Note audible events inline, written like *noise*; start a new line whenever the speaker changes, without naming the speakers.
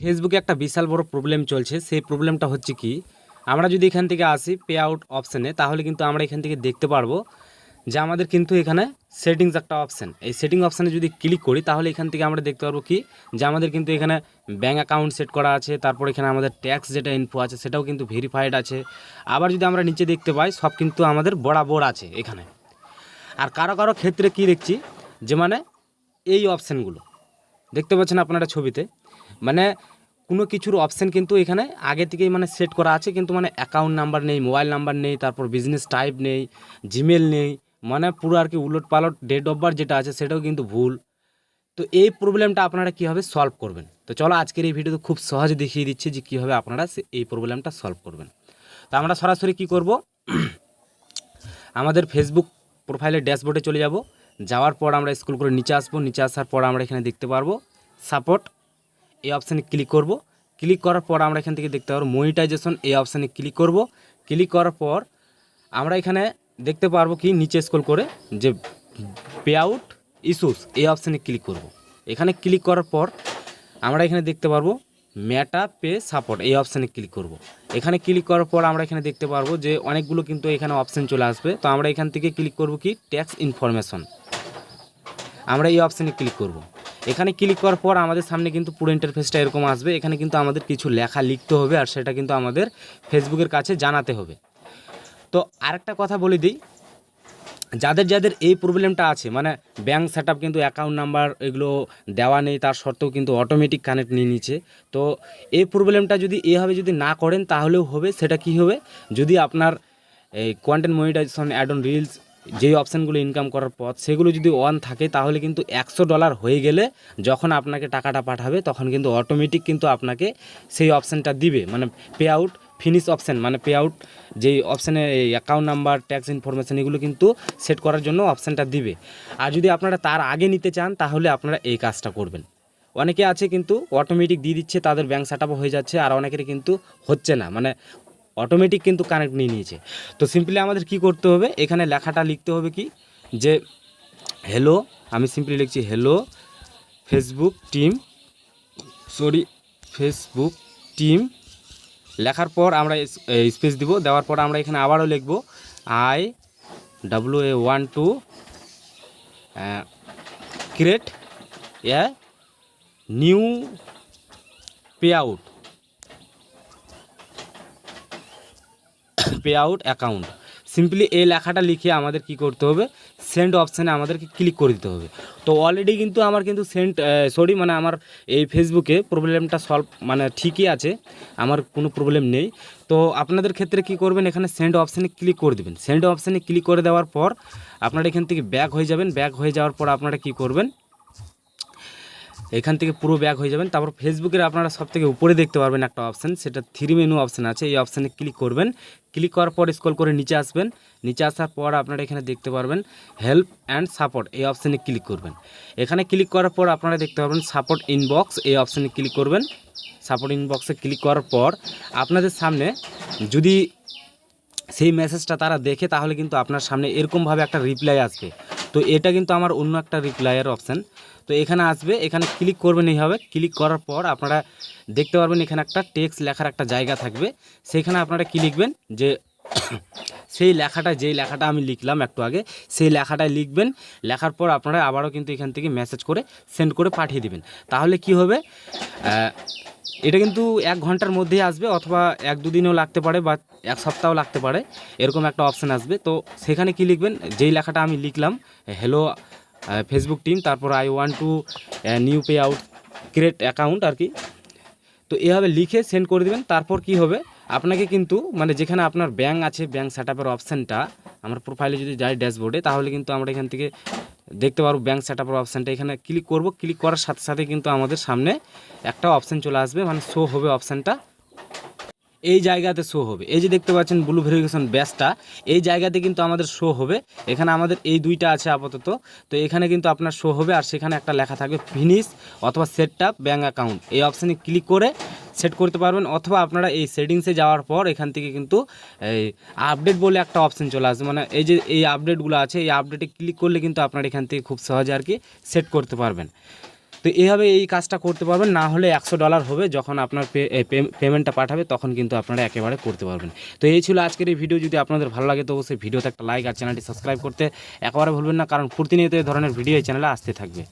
ফেসবুকে একটা বিশাল বড় প্রবলেম চলছে। সেই প্রবলেমটা হচ্ছে কি, আমরা যদি এখান থেকে আসি পে আউট অপশানে তাহলে কিন্তু আমরা এখান থেকে দেখতে পারব যে আমাদের কিন্তু এখানে সেটিংস একটা অপশান এই সেটিং অপশানে যদি ক্লিক করি, তাহলে এখান থেকে আমরা দেখতে পারব কি, যে আমাদের কিন্তু এখানে ব্যাঙ্ক অ্যাকাউন্ট সেট করা আছে, তারপর এখানে আমাদের ট্যাক্স যেটা ইনফো আছে, সেটাও কিন্তু ভেরিফাইড আছে। আবার যদি আমরা নিচে দেখতে পাই, সব কিন্তু আমাদের বরাবর আছে এখানে। আর কারও কারও ক্ষেত্রে কি দেখছি, যে মানে এই অপশানগুলো দেখতে পাচ্ছেন আপনারা ছবিতে? মানে কোনো কিছুর অপশান কিন্তু এখানে আগে থেকেই মানে সেট করা আছে, কিন্তু মানে অ্যাকাউন্ট নাম্বার নেই মোবাইল নাম্বার নেই, তারপর বিজনেস টাইপ নেই জিমেল নেই মানে পুরো আর কি উলট পালট ডেট অফ বার্থ যেটা আছে সেটাও কিন্তু ভুল। তো এই প্রবলেমটা আপনারা কীভাবে সলভ করবেন? তো চলো আজকের এই ভিডিওতে খুব সহজে দেখিয়ে দিচ্ছি যে কীভাবে আপনারা এই প্রবলেমটা সলভ করবেন। তো আমরা সরাসরি কি করব? আমাদের ফেসবুক প্রোফাইলের ড্যাশবোর্ডে চলে যাব। যাওয়ার পর আমরা স্কুল করে নিচে আসব, নিচে আসার পর আমরা এখানে দেখতে পারব সাপোর্ট এই অপশানে ক্লিক করব। ক্লিক করার পর আমরা এখান থেকে দেখতে পারব মনিটাইজেশন এই অপশানে ক্লিক করব। ক্লিক করার পর আমরা এখানে দেখতে পারব কি, নিচে স্ক্রল করে যে পে আউট ইস্যুস এই অপশানে ক্লিক করব। এখানে ক্লিক করার পর আমরা এখানে দেখতে পারব মেটা পে সাপোর্ট এই অপশানে ক্লিক করব। এখানে ক্লিক করার পর আমরা এখানে দেখতে পারব যে অনেকগুলো কিন্তু এখানে অপশান চলে আসবে। তো আমরা এখান থেকে ক্লিক করব কি ট্যাক্স ইনফরমেশন আমরা এই অপশানে ক্লিক করব। এখানে ক্লিক করার পর আমাদের সামনে কিন্তু পুরো ইন্টারফেসটা এরকম আসবে। এখানে কিন্তু আমাদের কিছু লেখা লিখতে হবে আর সেটা কিন্তু আমাদের ফেসবুকের কাছে জানাতে হবে। তো আরেকটা কথা বলে দিই, যাদের যাদের এই প্রবলেমটা আছে মানে ব্যাঙ্ক সেট কিন্তু অ্যাকাউন্ট নাম্বার এগুলো দেওয়া নেই, তার সত্ত্বেও কিন্তু অটোমেটিক কানেক্ট নিয়ে নিচ্ছে। তো এই প্রবলেমটা যদি এভাবে যদি না করেন, তাহলেও হবে, সেটা কি হবে? যদি আপনার এই content monetisation ad on reels যেই অপশানগুলো ইনকাম করার পথ, সেগুলো যদি অন থাকে, তাহলে কিন্তু একশো ডলার হয়ে গেলে যখন আপনাকে টাকাটা পাঠাবে, তখন কিন্তু অটোমেটিক কিন্তু আপনাকে সেই অপশানটা দিবে। মানে পে আউট ফিনিশ অপশান মানে পে আউট যেই অপশানে অ্যাকাউন্ট নাম্বার ট্যাক্স ইনফরমেশান এগুলো কিন্তু সেট করার জন্য অপশানটা দিবে। আর যদি আপনারা তার আগে নিতে চান, তাহলে আপনারা এই কাজটা করবেন। অনেকে আছে কিন্তু অটোমেটিক দিয়ে দিচ্ছে, তাদের ব্যাঙ্ক সেট হয়ে যাচ্ছে, আর অনেকের কিন্তু হচ্ছে না। মানে অটোমেটিক কিন্তু কানেক্ট নিয়ে নিয়েছে। তো সিম্পলি আমাদের কি করতে হবে? এখানে লেখাটা লিখতে হবে কি? যে হ্যালো আমি সিম্পলি লিখছি hello Facebook team sorry Facebook team লেখার পর আমরা স্পেস দিব, দেওয়ার পর আমরা এখানে আবারও লিখব I W A one two create a new pay out pay out account simply এই লেখাটা লিখে আমাদের কি করতে হবে? সেন্ড অপশানে আমাদেরকে ক্লিক করে দিতে হবে। তো অলরেডি কিন্তু আমার কিন্তু সেন্ড সরি মানে আমার এই ফেসবুকে প্রবলেমটা সলভ মানে ঠিকই আছে। আমার কোনো প্রবলেম নেই। তো আপনাদের ক্ষেত্রে কি করবেন? এখানে সেন্ড অপশানে ক্লিক করে দেবেন। সেন্ড অপশানে ক্লিক করে দেওয়ার পর আপনারা এখান থেকে ব্যাক হয়ে যাবেন। ব্যাক হয়ে যাওয়ার পর আপনারা কি করবেন? এখান থেকে পুরো ব্যাক হয়ে যাবেন। তারপর ফেসবুকের আপনারা সব থেকে উপরে দেখতে পারবেন একটা অপশান সেটা থ্রি মেনু অপশান আছে। এই অপশানে ক্লিক করবেন। ক্লিক করার পর স্ক্রল করে নিচে আসবেন। নিচে আসার পর আপনারা এখানে দেখতে পারবেন হেল্প অ্যান্ড সাপোর্ট এই অপশানে ক্লিক করবেন। এখানে ক্লিক করার পর আপনারা দেখতে পারবেন সাপোর্ট ইনবক্স এই অপশানে ক্লিক করবেন। সাপোর্ট ইনবক্সে ক্লিক করার পর আপনাদের সামনে যদি সেই মেসেজটা তারা দেখে, তাহলে কিন্তু আপনার সামনে এরকমভাবে একটা রিপ্লাই আসবে। তো এটা কিন্তু আমার অন্য একটা রিপ্লাইয়ের অপশান তো এখানে আসবে, এখানে ক্লিক করবেন এইভাবে। ক্লিক করার পর আপনারা দেখতে পারবেন এখানে একটা টেক্সট লেখার একটা জায়গা থাকবে। সেখানে আপনারা কি লিখবেন? যে *coughs* সেই লেখাটা, যেই লেখাটা আমি লিখলাম একটু আগে, সেই লেখাটাই লিখবেন। লেখার পর আপনারা আবারও কিন্তু এখান থেকে মেসেজ করে সেন্ড করে পাঠিয়ে দিবেন। তাহলে কি হবে? এটা কিন্তু এক ঘণ্টার মধ্যেই আসবে অথবা এক দুদিনও লাগতে পারে বা এক সপ্তাহও লাগতে পারে। এরকম একটা অপশান আসবে। তো সেখানে কি লিখবেন? যেই লেখাটা আমি লিখলাম হ্যালো ফেসবুক টিম তারপর I one two new pay out create account আর কি। তো এভাবে লিখে সেন্ড করে দিবেন। তারপর কি হবে? আপনাকে কিন্তু মানে যেখানে আপনার ব্যাঙ্ক আছে ব্যাঙ্ক সেট আপের অপশানটা আমার প্রোফাইলে যদি যাই ড্যাশবোর্ডে তাহলে কিন্তু আমরা এখান থেকে দেখতে পারব ব্যাঙ্ক সেট আপের অপশানটা এখানে ক্লিক করব। ক্লিক করার সাথে সাথে কিন্তু আমাদের সামনে একটা অপশান চলে আসবে। মানে শো হবে অপশানটা এই জায়গাতে শো হবে। এই যে দেখতে পাচ্ছেন ব্লু ভেরিফিকেশন ব্যাসটা এই জায়গাতে কিন্তু আমাদের শো হবে। এখানে আমাদের এই দুইটা আছে আপাতত। তো এখানে কিন্তু আপনার শো হবে আর সেখানে একটা লেখা থাকবে ফিনিশ অথবা সেট আপ ব্যাঙ্ক অ্যাকাউন্ট এই অপশানে ক্লিক করে সেট করতে পারবেন অথবা আপনারা এই সেটিংসে যাওয়ার পর এখান থেকে কিন্তু এই আপডেট বলে একটা অপশান চলে আসবে। মানে এই যে এই আপডেটগুলো আছে, এই আপডেটে ক্লিক করলে কিন্তু আপনারা এখান থেকে খুব সহজে আর কি সেট করতে পারবেন। তো এইভাবে এই কাজটা করতে পারবেন, না হলে একশো ডলার হবে যখন আপনার পেমেন্টটা পাঠাবে তখন কিন্তু আপনারা একেবারে করতে পারবেন। তো এই ছিল আজকের এই ভিডিও যদি আপনাদের ভালো লাগে তো অবশ্যই ভিডিওতে একটা লাইক আর চ্যানেলটি সাবস্ক্রাইব করতে একেবারে ভুলবেন না, কারণ প্রতিনিয়ত এই ধরনের ভিডিও এই চ্যানেলে আসতে থাকবে।